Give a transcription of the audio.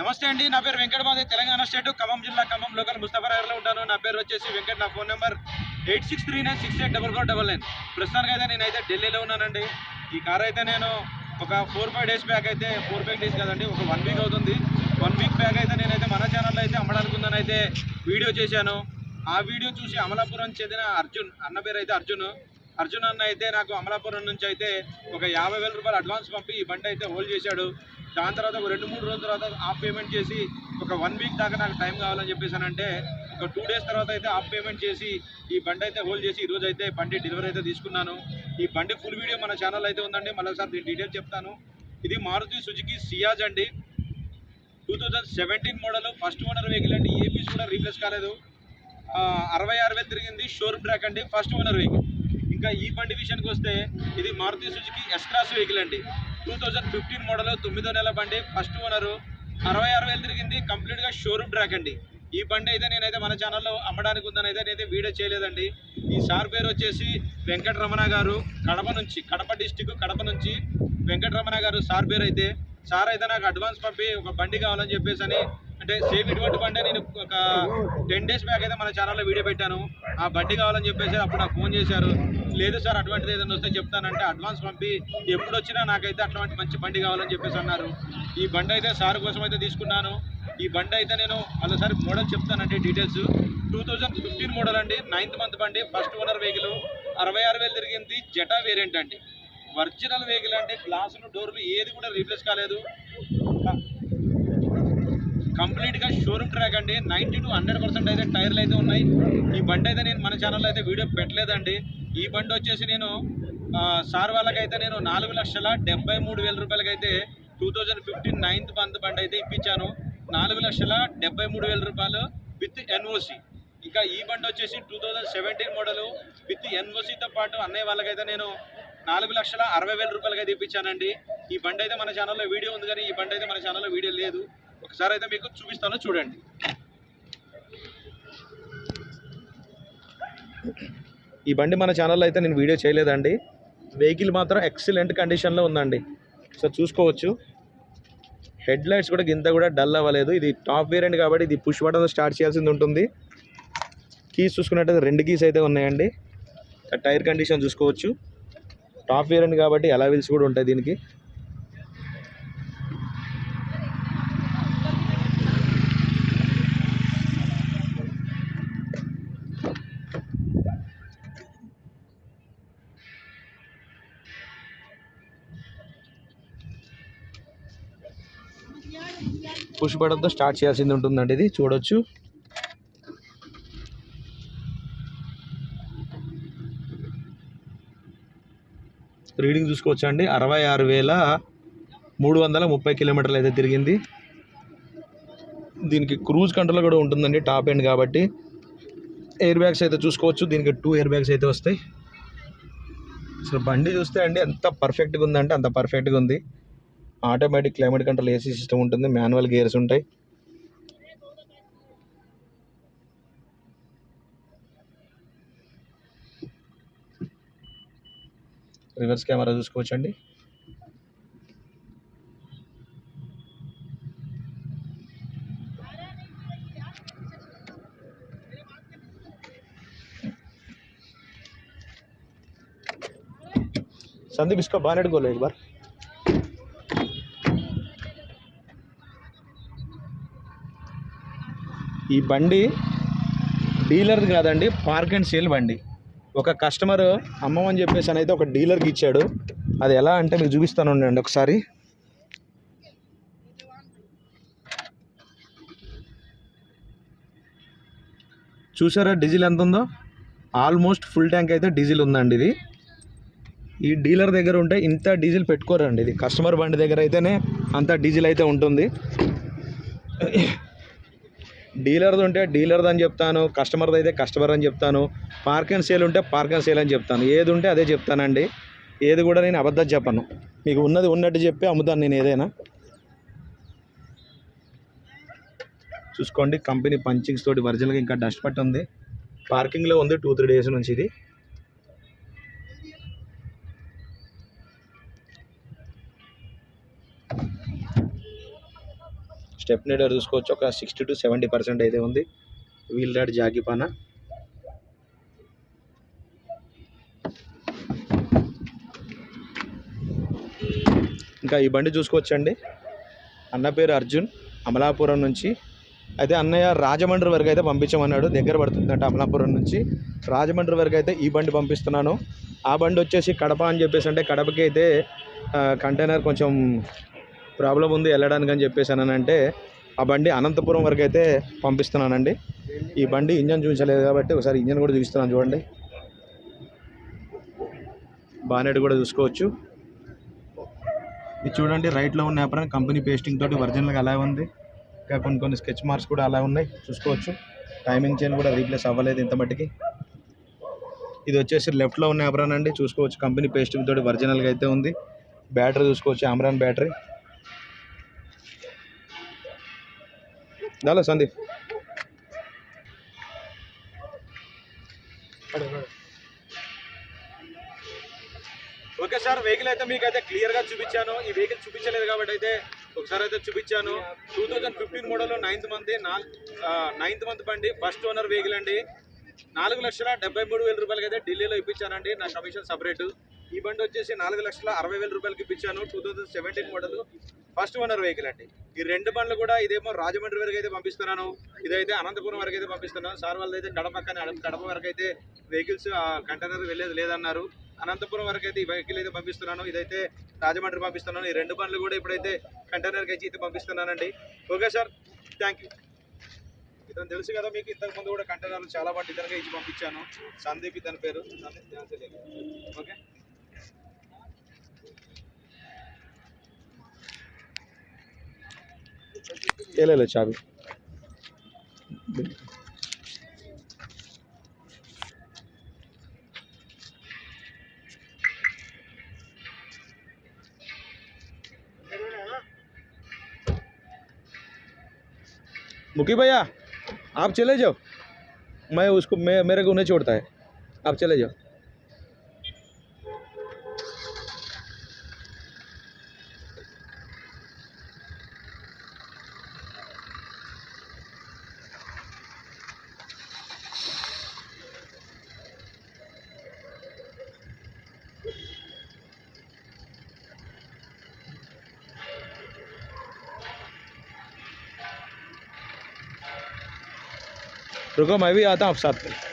నమస్తే అండి నా పేరు వెంకటమాది తెలంగాణ స్టేట్ ఖమ్మం జిల్లా ఖమ్మం లోకల్ ముస్తఫానగర్లో ఉంటాను. నా పేరు వచ్చేసి వెంకట్ నా phone number eight six three nine six eight double four double nine. ప్రస్తుతానికి అయితే నేనైతే ఢిల్లీలో ఉన్నానండి. ఈ కార్ అయితే నేను ఒక ఫోర్ ఫైవ్ డేస్ బ్యాక్ అయితే ఫోర్ ఫైవ్ డేస్ కదండి ఒక వన్ వీక్ అవుతుంది. వన్ వీక్ బ్యాక్ అయితే నేనైతే మన ఛానల్లో అయితే అమ్మడానుకుందని అయితే వీడియో చేశాను. ఆ వీడియో చూసి అమలాపురం చెందిన అర్జున్ అన్న పేరు అయితే అర్జున్. అర్జున్ అన్న అయితే నాకు అమలాపురం నుంచి అయితే ఒక యాభై వేల రూపాయలు అడ్వాన్స్ పంపి ఈ బండి అయితే హోల్డ్ చేశాడు. దాని తర్వాత ఒక రెండు మూడు రోజుల తర్వాత ఆఫ్ పేమెంట్ చేసి ఒక వన్ వీక్ దాకా నాకు టైం కావాలని చెప్పేసానంటే ఒక టూ డేస్ తర్వాత అయితే ఆఫ్ పేమెంట్ చేసి ఈ బండి అయితే హోల్డ్ చేసి ఈరోజు అయితే బండి డెలివరీ అయితే తీసుకున్నాను. ఈ బండి ఫుల్ వీడియో మన ఛానల్ అయితే ఉందండి. మళ్ళీ ఒకసారి దీని డీటెయిల్స్ చెప్తాను. ఇది మారుతి సుజుకి సియాజ్ అండి. Two thousand seventeen model first owner vehicle అండి. ఏపీస్ కూడా రీప్లేస్ కాలేదు. అరవై అరవై ఆరు వేలు తిరిగింది. షోరూమ్ ట్రాక్ అండి. ఫస్ట్ ఓనర్ వెహికల్ ఇంకా ఈ బండి విషయానికి వస్తే ఇది Maruti Suzuki S cross vehicle అండి. టూ థౌజండ్ ఫిఫ్టీన్ మోడల్ తొమ్మిదో నెల బండి ఫస్ట్ ఓనరు అరవై ఆరు వేలు తిరిగింది కంప్లీట్గా షోరూమ్ ట్రాక్ అండి. ఈ బండి అయితే నేనైతే మన ఛానల్లో అమ్మడానికి ఉందని అయితే నేనైతే వీడియో చేయలేదండి. ఈ సార్ పేరు వచ్చేసి వెంకటరమణ గారు. కడప నుంచి కడప డిస్టిక్ కడప నుంచి వెంకటరమణ గారు సార్ పేరు అయితే. సార్ అయితే నాకు అడ్వాన్స్ పంపి ఒక బండి కావాలని చెప్పేసి అని అంటే సేమ్ ఇటువంటి బండి నేను ఒక టెన్ డేస్ బ్యాక్ అయితే మన ఛానల్లో వీడియో పెట్టాను. ఆ బండి కావాలని చెప్పేసి అప్పుడు నాకు ఫోన్ చేశారు. లేదు సార్ అటువంటిది ఏదైనా వస్తే చెప్తానంటే అడ్వాన్స్ పంపి ఎప్పుడు వచ్చినా నాకైతే అటువంటి మంచి బండి కావాలని చెప్పేసి అన్నారు. ఈ బండి అయితే సార్ కోసం అయితే తీసుకున్నాను. ఈ బండి అయితే నేను ఒకసారి మోడల్ చెప్తానండి details two thousand fifteen model అండి నైన్త్ మంత్ బండి ఫస్ట్ ఓనర్ వెహికల్ అరవై ఆరు వేలు తిరిగింది జటా వేరియంట్ అండి. ఒరిజినల్ వెహికల్ అంటే గ్లాసులు డోర్లు ఏది కూడా రీప్లేస్ కాలేదు. కంప్లీట్గా షోరూమ్ ట్రాక్ అండి. నైంటీ టు హండ్రెడ్ పర్సెంట్ అయితే టైర్లు అయితే ఉన్నాయి. ఈ బండి అయితే నేను మన ఛానల్లో అయితే వీడియో పెట్టలేదండి. ఈ బండి వచ్చేసి నేను సార్ వాళ్ళకైతే నేను నాలుగు లక్షల డెబ్బై మూడు వేల రూపాయలకైతే two thousand fifteen ninth month బండి అయితే ఇప్పించాను. నాలుగు లక్షల డెబ్బై మూడు వేల రూపాయలు విత్ ఎన్ఓసి. ఇంకా ఈ బండి వచ్చేసి two thousand seventeen model with ఎన్ఓసితో పాటు అన్నయ్య వాళ్ళకైతే నేను నాలుగు లక్షల అరవై వేల రూపాయలకి అయితే ఇప్పించానండి. ఈ బండి అయితే మన ఛానల్లో వీడియో ఉంది కానీ ఈ బండి అయితే మన ఛానల్లో వీడియో లేదు. ఒకసారి అయితే మీకు చూపిస్తాను చూడండి. ఈ బండి మన ఛానల్లో అయితే నేను వీడియో చేయలేదండి. వెహికల్ మాత్రం ఎక్సలెంట్ కండిషన్లో ఉందండి. సో చూసుకోవచ్చు. హెడ్ లైట్స్ కూడా గింత కూడా డల్ అవ్వలేదు. ఇది టాప్ వేరియంట్ కాబట్టి ఇది పుష్ బటన్ స్టార్ట్ చేయాల్సింది ఉంటుంది. కీస్ చూసుకున్నట్టయితే రెండు కీస్ అయితే ఉన్నాయండి. టైర్ కండిషన్ చూసుకోవచ్చు. టాప్ వేరియంట్ కాబట్టి ఎలా వీల్స్ కూడా ఉంటాయి దీనికి. పుష్ బటన్తో స్టార్ట్ చేయాల్సింది ఉంటుందండి ఇది. చూడొచ్చు. రీడింగ్ చూసుకోవచ్చు అండి అరవై ఆరు వేల మూడు వందల ముప్పై కిలోమీటర్లు అయితే తిరిగింది. దీనికి క్రూజ్ కంట్రోల్ కూడా ఉంటుందండి టాప్ ఎండ్ కాబట్టి. ఎయిర్ బ్యాగ్స్ అయితే చూసుకోవచ్చు. దీనికి టూ ఎయిర్ బ్యాగ్స్ అయితే వస్తాయి. అసలు బండి చూస్తే అండి ఎంత పర్ఫెక్ట్గా ఉందంటే అంత పర్ఫెక్ట్గా ఉంది. automatic climate control AC system ఉంటుంది మాన్యువల్ గేర్స్ ఉంటాయి రివర్స్ కెమెరా చూసుకోవచ్చండి संदीप इसका बानेट खोलो एक बार ఈ బండి డీలర్ కాదండి పార్క్ అండ్ సేల్ బండి. ఒక కస్టమర్ అమ్మమని చెప్పేసి అని అయితే ఒక డీలర్కి ఇచ్చాడు. అది ఎలా అంటే మీకు చూపిస్తాను ఉండండి ఒకసారి. చూసారా డీజిల్ ఎంత ఉందో? ఆల్మోస్ట్ ఫుల్ ట్యాంక్ అయితే డీజిల్ ఉందండి ఇది. ఈ డీలర్ దగ్గర ఉంటే ఇంత డీజిల్ పెట్టుకోరండి ఇది. కస్టమర్ బండి దగ్గర అయితేనే అంత డీజిల్ అయితే ఉంటుంది. డీలర్ది ఉంటే డీలర్ది అని చెప్తాను కస్టమర్ది అయితే కస్టమర్ అని చెప్తాను పార్క్ అండ్ సేల్ ఉంటే పార్క్ అండ్ సేల్ అని చెప్తాను. ఏది ఉంటే అదే చెప్తానండి. ఏది కూడా నేను అబద్ధం చెప్పను. మీకు ఉన్నది ఉన్నట్టు చెప్పి అమ్ముతాను నేను ఏదైనా. చూసుకోండి కంపెనీ పంచింగ్స్ తోటి ఒరిజినల్గా ఇంకా డస్ట్ పట్టి ఉంది. పార్కింగ్లో ఉంది టూ త్రీ డేస్ నుంచి ఇది. స్టెప్ నీడర్ చూసుకోవచ్చు. ఒక సిక్స్టీ టు సెవెంటీ పర్సెంట్ అయితే ఉంది. వీల్ రాడ్ జాగిపాన ఇంకా ఈ బండి చూసుకోవచ్చండి. అన్న పేరు అర్జున్. అమలాపురం నుంచి. అయితే అన్నయ్య రాజమండ్రి వరకు అయితే పంపించమన్నాడు. దగ్గర పడుతుందంట అమలాపురం నుంచి. రాజమండ్రి వరకు అయితే ఈ బండి పంపిస్తున్నాను. ఆ బండి వచ్చేసి కడప అని చెప్పేసి అంటే కడపకి అయితే కంటైనర్ కొంచెం ప్రాబ్లం ఉంది వెళ్ళడానికి అని చెప్పేసి అంటే ఆ బండి అనంతపురం వరకు అయితే పంపిస్తున్నానండి. ఈ బండి ఇంజన్ చూపించలేదు కాబట్టి ఒకసారి ఇంజన్ కూడా చూపిస్తున్నాను చూడండి. బానెట్ కూడా చూసుకోవచ్చు. ఇది చూడండి రైట్లో ఉన్న యాప్రాన్ కంపెనీ పేస్టింగ్ తోటి ఒరిజినల్గా అలా ఉంది. ఇంకా కొన్ని కొన్ని స్కెచ్ మార్క్స్ కూడా అలా ఉన్నాయి చూసుకోవచ్చు. టైమింగ్ చైన్ కూడా రీప్లేస్ అవ్వలేదు ఇంత మట్టికి. ఇది వచ్చేసి లెఫ్ట్లో ఉన్న యాప్రాన్ అండి చూసుకోవచ్చు. కంపెనీ పేస్టింగ్ తోటి ఒరిజినల్గా అయితే ఉంది. బ్యాటరీ చూసుకోవచ్చు అమరాన్ బ్యాటరీ దాలో సందీప్ ఓకే సార్ వెహికల్ అయితే మీకు అయితే క్లియర్గా చూపించాను. ఈ వెహికల్ చూపించలేదు కాబట్టి అయితే ఒకసారి అయితే చూపించాను. Two thousand fifteen model ninth month ninth month బండి ఫస్ట్ ఓనర్ వెహికల్ అండి. నాలుగు లక్షల డెబ్బై మూడు వేల రూపాయలకి అయితే ఢిల్లీలో ఇప్పించానండి. నా కమిషన్ సపరేటు ఈ బండి వచ్చేసి నాలుగు లక్షల అరవై వేల రూపాయలకి ఇప్పించాను. Two thousand seventeen model first owner vehicle అండి. ఈ రెండు బండ్లు కూడా ఇదేమో రాజమండ్రి వరకు అయితే పంపిస్తున్నాను. ఇదైతే అనంతపురం వరకు అయితే పంపిస్తున్నాను. సార్ వాళ్ళు అయితే కడప పక్కన కడప వరకు అయితే వెహికల్స్ కంటైనర్ వెళ్ళేది లేదన్నారు. అనంతపురం వరకు అయితే ఈ వెహికల్ అయితే పంపిస్తున్నాను. ఇదైతే రాజమండ్రి పంపిస్తున్నాను. ఈ రెండు బండ్లు కూడా ఇప్పుడైతే కంటైనర్కి అయితే అయితే పంపిస్తున్నానండి. ఓకే సార్ థ్యాంక్ యూ ఇతను తెలుసు కదా మీకు ఇంతకు ముందు కూడా కంటైనర్లు చాలా బండి ఇతరుగా ఇచ్చి పంపించాను. సందీప్ ఇతని పేరు. సందీప్ ఓకే ले ले चाबी। मुकी भैया, आप चले जाओ। मैं उसको, मैं, मेरे को उन्हें छोड़ता है। आप चले जाओ। रुको मैं भी आता हूँ आप साथ में।